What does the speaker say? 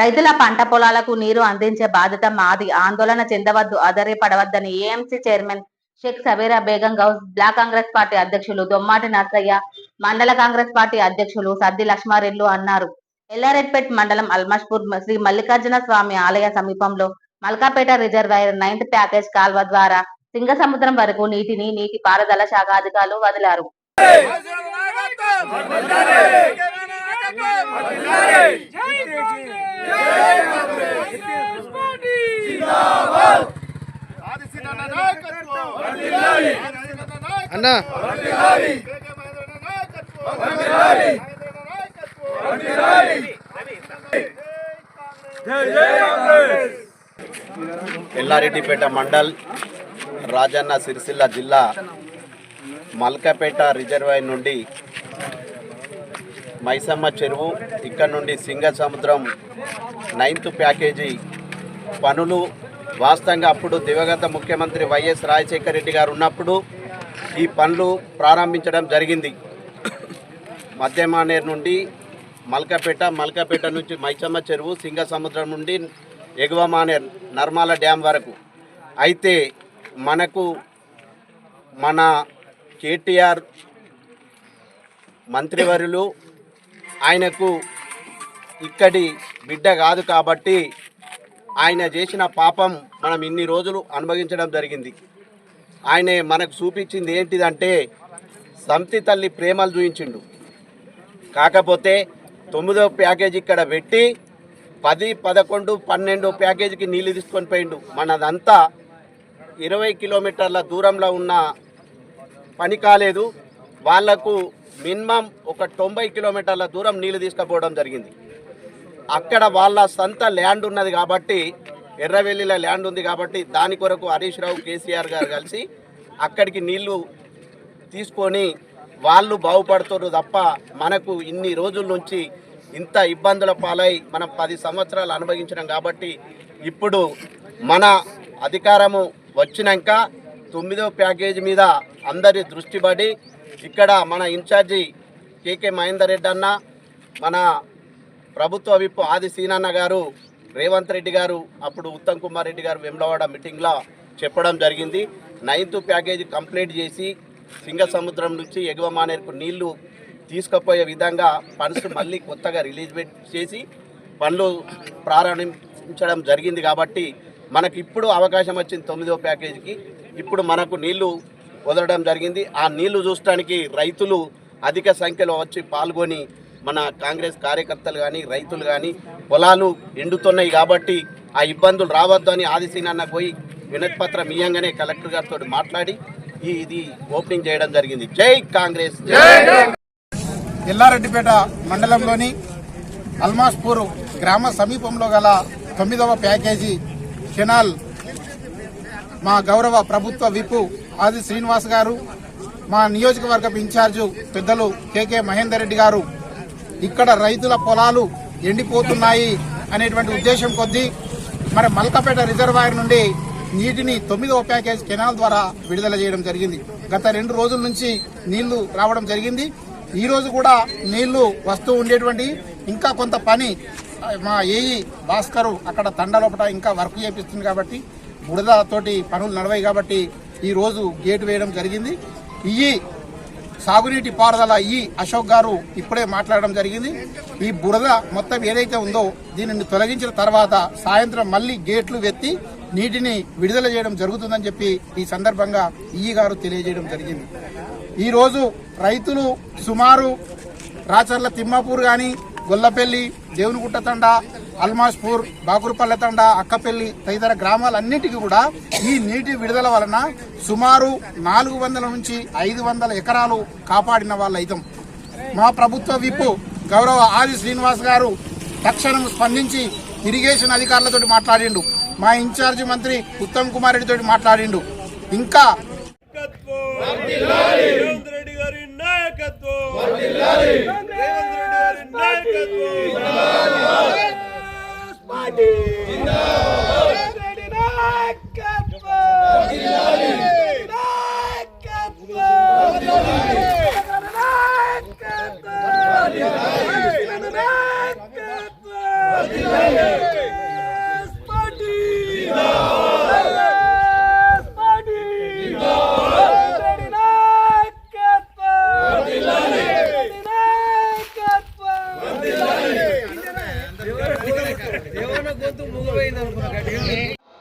రైతుల పంట పొలాలకు నీరు అందించే బాధ్యత మాది. ఆందోళన చెందవద్దు అధైర్యపడవద్దని AMC chairman Sheikh Sabira Begum Ghouse block Congress party అధ్యక్షులు దొమ్మాటి నర్సయ్య మండల కాంగ్రెస్ పార్టీ అధ్యక్షులు సద్ది లక్ష్మారెడ్లు అన్నారు. ఎల్లారెడ్పేట్ మండలం అల్మష్పూర్ శ్రీ మల్లికార్జున స్వామి ఆలయ సమీపంలో మల్కాపేట రిజర్వాయర్ నైన్త్ ప్యాకేజ్ కాల్వ ద్వారా సింగసముద్రం వరకు నీటిని నీటి పారుదల శాఖ అధికారులు వదిలారు. అన్నా. ఎల్లారెడ్డిపేట మండల్ రాజన్న సిరిసిల్ల జిల్లా మల్కపేట రిజర్వాయర్ నుండి మైసమ్మ చెరువు ఇక్కడ నుండి సింగ సముద్రం నైన్త్ ప్యాకేజీ పనులు. వాస్తవంగా అప్పుడు దివంగత ముఖ్యమంత్రి వైఎస్ రాజశేఖర రెడ్డి గారు ఉన్నప్పుడు ఈ పనులు ప్రారంభించడం జరిగింది. మధ్యమానేరు నుండి మల్కపేట మల్కపేట నుంచి మైసమ్మ చెరువు సింగ సముద్రం నుండి ఎగువ మానేర్ నర్మాల డ్యామ్ వరకు. అయితే మనకు మన కేటీఆర్ మంత్రివర్యులు ఆయనకు ఇక్కడి బిడ్డ కాదు కాబట్టి ఆయన చేసిన పాపం మనం ఇన్ని రోజులు అనుభవించడం జరిగింది. ఆయన మనకు చూపించింది ఏంటిదంటే సంతి తల్లి ప్రేమలు చూపించిండు కాకపోతే తొమ్మిదో ప్యాకేజ్ ఇక్కడ పెట్టి పది పదకొండు పన్నెండు ప్యాకేజీకి నీళ్ళు తీసుకొని పోయిండు. మనదంతా ఇరవై కిలోమీటర్ల దూరంలో ఉన్న పని కాలేదు. వాళ్ళకు మినిమం ఒక తొంభై కిలోమీటర్ల దూరం నీళ్ళు తీసుకుపోవడం జరిగింది. అక్కడ వాళ్ళ సొంత ల్యాండ్ ఉన్నది కాబట్టి ఎర్రవెల్లిలో ల్యాండ్ ఉంది కాబట్టి దాని కొరకు హరీష్ రావు కేసీఆర్ గారు కలిసి అక్కడికి నీళ్ళు తీసుకొని వాళ్ళు బాగుపడుతున్నారు తప్ప మనకు ఇన్ని రోజుల నుంచి ఇంత ఇబ్బందుల పాలై మనం పది సంవత్సరాలు అనుభవించినాం కాబట్టి ఇప్పుడు మన అధికారము వచ్చినాక తొమ్మిదో ప్యాకేజీ మీద అందరి దృష్టి పడి ఇక్కడ మన ఇన్ఛార్జి కేకే మహేందర్ రెడ్డి అన్న మన ప్రభుత్వ విప్ ఆది సీనన్న గారు రేవంత్ రెడ్డి గారు అప్పుడు ఉత్తమ్ కుమార్ రెడ్డి గారు వెమ్లవాడ మీటింగ్లో చెప్పడం జరిగింది. నైన్త్ ప్యాకేజీ కంప్లీట్ చేసి సింగ సముద్రం నుంచి ఎగువ మానేరుకు నీళ్ళు తీసుకుపోయే విధంగా ఫండ్స్ మళ్ళీ కొత్తగా రిలీజ్ చేసి పనులు ప్రారంభించడం జరిగింది కాబట్టి మనకు ఇప్పుడు అవకాశం వచ్చింది తొమ్మిదో ప్యాకేజీకి. ఇప్పుడు మనకు నీళ్ళు వదలడం జరిగింది. ఆ నీళ్ళు చూడటానికి రైతులు అధిక సంఖ్యలో వచ్చి పాల్గొని మన కాంగ్రెస్ కార్యకర్తలు కానీ రైతులు కానీ పొలాలు ఎండుతున్నాయి కాబట్టి ఆ ఇబ్బందులు రావద్దు అని ఆదిశీనాన్న పోయి వినతిపత్రం ఇయ్యంగానే కలెక్టర్ గారితో మాట్లాడి ఈ ఇది ఓపెనింగ్ చేయడం జరిగింది. జై కాంగ్రెస్! ఎల్లారెడ్డిపేట మండలంలోని అల్మాస్పూర్ గ్రామ సమీపంలో గల తొమ్మిదవ ప్యాకేజీ కెనాల్ మా గౌరవ ప్రభుత్వ విపు ఆది శ్రీనివాస్ గారు మా నియోజకవర్గం ఇన్ఛార్జు పెద్దలు కేకే మహేందర్ రెడ్డి గారు. ఇక్కడ రైతుల పొలాలు ఎండిపోతున్నాయి అనేటువంటి ఉద్దేశం కొద్దీ మరి మల్కపేట రిజర్వాయర్ నుండి నీటిని తొమ్మిదవ ప్యాకేజ్ కెనాల్ ద్వారా విడుదల చేయడం జరిగింది. గత రెండు రోజుల నుంచి నీళ్ళు రావడం జరిగింది. ఈ రోజు కూడా నీళ్ళు వస్తూ ఉండేటువంటి ఇంకా కొంత పని మా ఏఈ భాస్కర్ అక్కడ తండలోపట ఇంకా వర్క్ చేపిస్తుంది కాబట్టి బుడద తోటి పనులు నడవాయి కాబట్టి ఈరోజు గేటు వేయడం జరిగింది. ఈ సాగునీటి పారుదల ఈ అశోక్ గారు ఇప్పుడే మాట్లాడడం జరిగింది. ఈ బురద మొత్తం ఏదైతే ఉందో దీనిని తొలగించిన తర్వాత సాయంత్రం మళ్ళీ గేట్లు వెత్తి నీటిని విడుదల చేయడం జరుగుతుందని చెప్పి ఈ సందర్భంగా ఈ గారు తెలియజేయడం జరిగింది. ఈరోజు రైతులు సుమారు రాచర్ల తిమ్మాపూర్ కానీ గొల్లపల్లి దేవునిగుట్ట తండ అల్మాస్పూర్ బాకురుపల్లె తండ అక్కపల్లి తదితర గ్రామాలన్నిటికీ కూడా ఈ నీటి విడుదల వలన సుమారు నాలుగు వందల నుంచి ఐదు వందల ఎకరాలు కాపాడిన వాళ్ళైతం. మా ప్రభుత్వ విప్పు గౌరవ ఆది శ్రీనివాస్ గారు తక్షణం స్పందించి ఇరిగేషన్ అధికారులతో మాట్లాడిండు. మా ఇన్ఛార్జి మంత్రి ఉత్తమ్ కుమార్ రెడ్డితో మాట్లాడిండు. ఇంకా నాయకత్వం రేవంత్ రెడ్డి గారి నాయకత్వం party